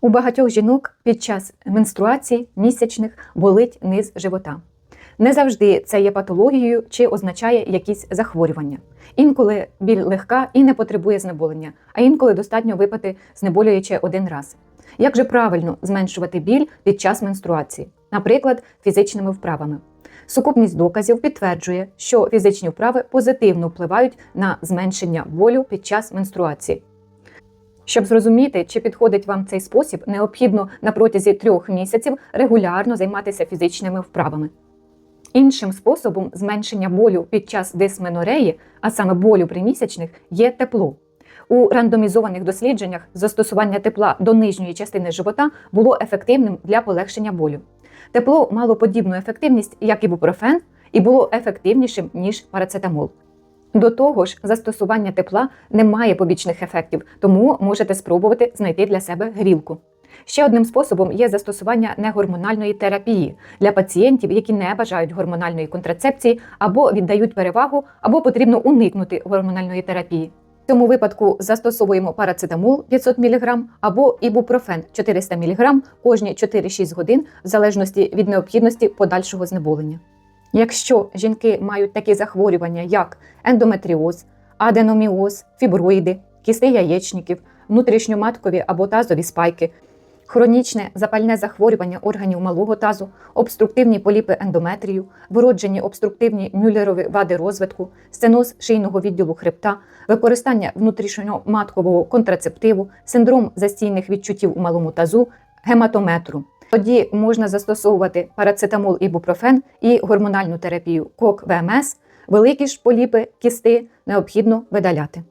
У багатьох жінок під час менструації місячних болить низ живота. Не завжди це є патологією чи означає якісь захворювання. Інколи біль легка і не потребує знеболення, а інколи достатньо випити знеболююче один раз. Як же правильно зменшувати біль під час менструації? Наприклад, фізичними вправами. Сукупність доказів підтверджує, що фізичні вправи позитивно впливають на зменшення болю під час менструації. Щоб зрозуміти, чи підходить вам цей спосіб, необхідно на протязі трьох місяців регулярно займатися фізичними вправами. Іншим способом зменшення болю під час дисменореї, а саме болю при місячних, є тепло. У рандомізованих дослідженнях застосування тепла до нижньої частини живота було ефективним для полегшення болю. Тепло мало подібну ефективність, як ібупрофен, і було ефективнішим, ніж парацетамол. До того ж, застосування тепла не має побічних ефектів, тому можете спробувати знайти для себе грілку. Ще одним способом є застосування негормональної терапії для пацієнтів, які не бажають гормональної контрацепції або віддають перевагу, або потрібно уникнути гормональної терапії. В цьому випадку застосовуємо парацетамол 500 мг або ібупрофен 400 мг кожні 4-6 годин в залежності від необхідності подальшого знеболення. Якщо жінки мають такі захворювання, як ендометріоз, аденоміоз, фіброїди, кісти яєчників, внутрішньоматкові або тазові спайки, хронічне запальне захворювання органів малого тазу, обструктивні поліпи ендометрію, вироджені обструктивні мюллерові вади розвитку, стеноз шийного відділу хребта, використання внутрішньоматкового контрацептиву, синдром застійних відчуттів у малому тазу, гематометру. Тоді можна застосовувати парацетамол ібупрофен і гормональну терапію КОК ВМС. Великі ж поліпи кісти необхідно видаляти.